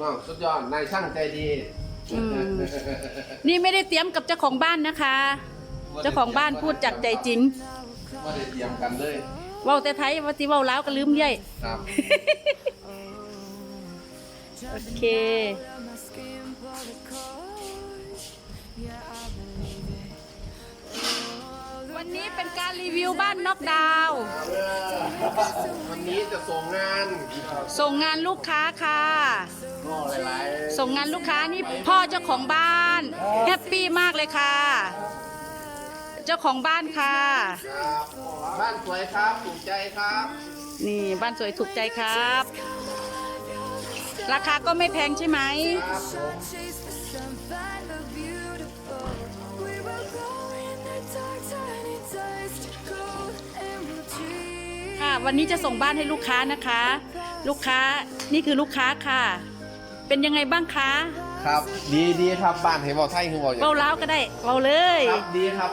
น้องสุดยอดนายช่างใจดีอืม นี่ไม่ได้เตรียมกับเจ้าของบ้านนะคะ เจ้าของบ้านพูดจากใจจริงว่าได้เตรียมกันเลยเว้าแต่ไทยว่าสิเว้าลาวก็ลืมย่อยครับโอเค วันนี้เป็นการรีวิวบ้านน็อกดาวน์วันนี้จะส่งงานส่งงานลูกค้าค่ะ ก็หลายส่งงานลูกค้านี่พ่อเจ้าของบ้านแฮปปี้มากเลยค่ะ เจ้าของบ้านค่ะๆครับบ้านสวยครับถูกใจครับ นี่บ้านสวยถูกใจครับ ราคาก็ไม่แพงใช่ไหม ครับผม วันนี้จะส่งบ้านให้ลูกค้านะคะ ลูกค้านี่คือลูกค้าค่ะ เป็นยังไงบ้างคะครับ ดีดีครับบ้านให้บอกไทยคือบอกอย่างเบาเล้าวก็ได้เบาเลยครับดีครับ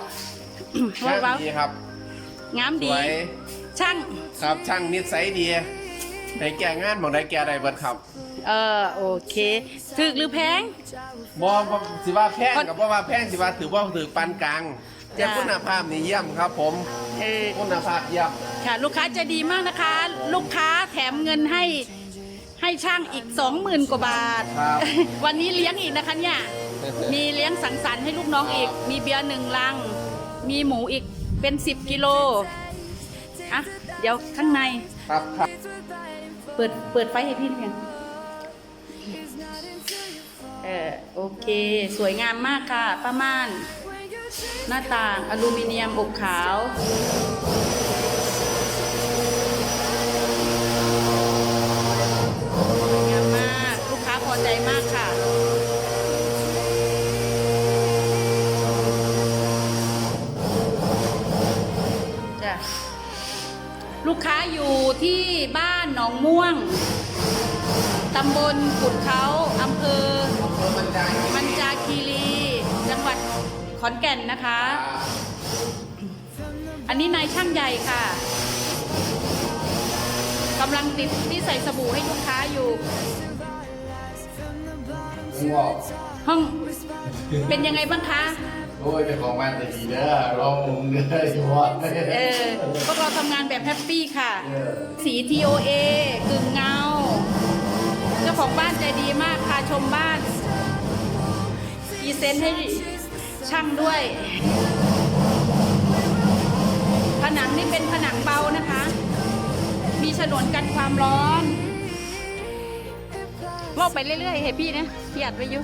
เบาเล้าดีครับงามสดีวยช่าง ครับช่างนิสัยดีในแก่งานบอกได้แก่ใดเบิดครับเออโอเคถึกหรือแพงบอสิว่าแพงกับว่าว่าแพงสิว่าถือว่าถือปานกลาง แต่จ้ะคุณภาพนี่เยี่ยมครับ ผมเออคุณภาพเยี่ยมค่ะ ลูกค้าใจะดีมากนะคะ ลูกค้าแถมเงินให้ให้ช่างอีกสองหมื่นกว่าบาท ครับ วันนี้เลี้ยงอีกนะคะเนี่ย มีเลี้ยงสังสรรค์ให้ลูกน้องอีก มีเบียร์หนึ่งลัง มีหมูอีกเป็นสิบกิโลอะเดี๋ยวข้างใน ครับครับ เปิดเปิดไฟให้พี่เพียงเออโอเค สวยงามมากค่ะป้าม่าน หน้าต่างอลูมิเนียมอบขาว สวยงามมาก ลูกค้าพอใจมากค่ะ จ้ะ ลูกค้าอยู่ที่บ้านหนองม่วง ตำบลกุดเขาอำเภอ ขอนแก่นนะคะ อันนี้นายช่างใหญ่ค่ะกำลังติดที่ใส่สบู่ให้ลูกค้าอยู่ว้าวห้องเป็นยังไงบ้างคะ โอ้ยเป็นของมันแต่ดีเด้อลองมุงเด้ออยู่วะเออพวกเราทำงานแบบแฮปปี้ค่ะเออสี TOA กึ่งเงา เจ้าของบ้านใจดีมากพาชมบ้านพรีเซนต์ให้ ช่างด้วย ผนังนี่เป็นผนังเบานะคะ มีฉนวนกันความร้อนว่าไปเรื่อยๆให้พี่นะพี่อัดไว้อยู่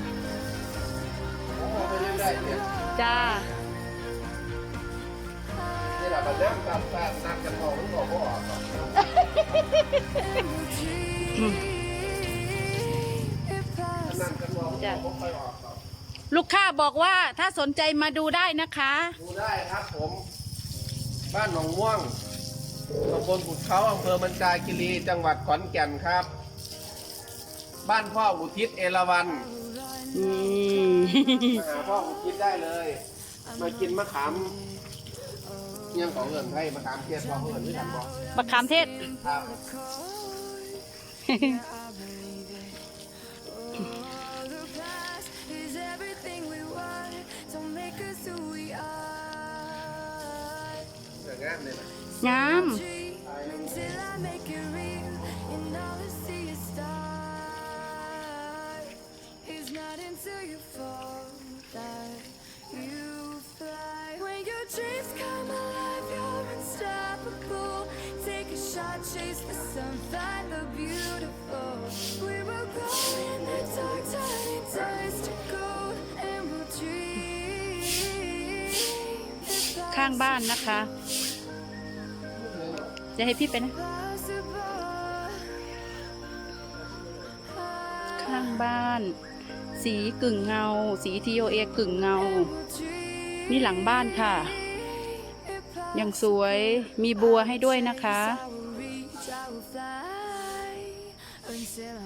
โอ้ไปเรื่อยๆเนี่ยจ้านี่แหละมันนั่งกับแบบนักกันมองมันบอกว่า ลูกค้าบอกว่าถ้าสนใจมาดูได้นะคะ ดูได้ครับผม บ้านหนองม่วงตำบลกุดเขาอำเภอมันจาคิรีจังหวัดขอนแก่นครับ บ้านพ่ออุทิศเอราวันนี่ มาหาพ่ออุทิศได้เลย มากินมะขามยังของเงินให้มะขามเทศพ่อเงินที่ทำบอกมะขามเทศ ครับ Take a shot, chase the sun, find the beautiful. We will go in the dark, turning dust to gold, and we'll dream. if ข้างบ้านนะคะ จะให้พี่ไปนะ ข้างบ้าน สีกึ่งเงา สีทีโอเอกึ่งเงา นี่หลังบ้านค่ะ ยังสวยมีบัวให้ด้วยนะคะ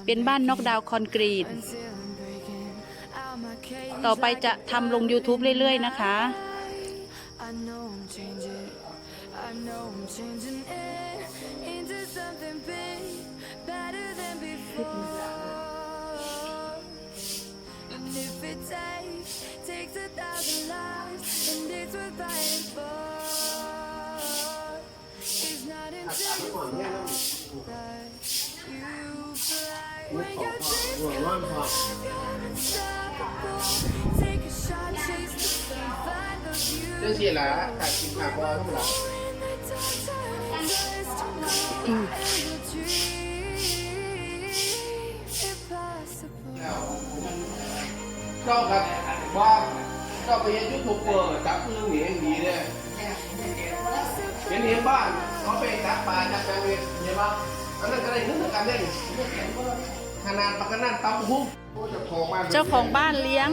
เป็นบ้านนอกดาวคอนกรีต ต่อไปจะทำลง YouTube เรื่อย ๆ นะคะ I know I'm changing it into something big, better than before. And if it takes, takes a thousand lives, and it's worth fighting for. It's not intentional that you fly when you're unstoppable. Take a shot, chase the sun, find the view. 这些啦，还挺难过的啦。Gold. And your dreams impossible. เจ้ากับว่าเจ้าไปเห็นยูทูบเบอร์จับมือหนีดีเลยเห็นเห็นบ้านเขาไปจับปลาจับแมงเวียนเห็นปะอันนั้นก็ได้เงินกันเล่นขนาดปากนั่นตั้มหุ้มเจ้าของบ้านเลี้ยง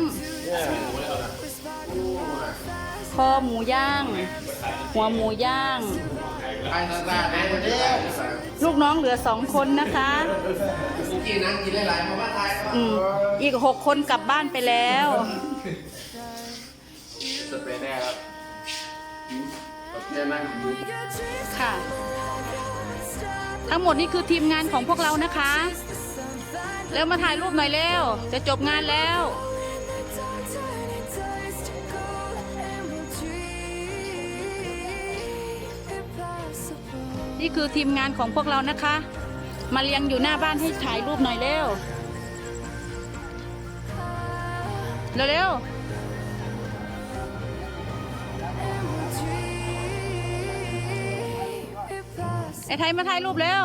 คอหมูย่าง หัวหมูย่าง ไปซาซาได้หมดเลยลูกน้องเหลือสองคนนะคะ กูกินนั้นกินหลายๆมาบ้านไทยอืมอีกหกคนกลับบ้านไปแล้ว สเปรย์แน่ครับแค่นั่งดูค่ะ ทั้งหมดนี่คือทีมงานของพวกเรานะคะ แล้วมาถ่ายรูปหน่อยเร็ว จะจบงานแล้ว นี่คือทีมงานของพวกเรานะคะ มาเลี้ยงอยู่หน้าบ้านให้ถ่ายรูปหน่อยเร็ว เร็วไอ้ไทยมาถ่ายรูปเร็ว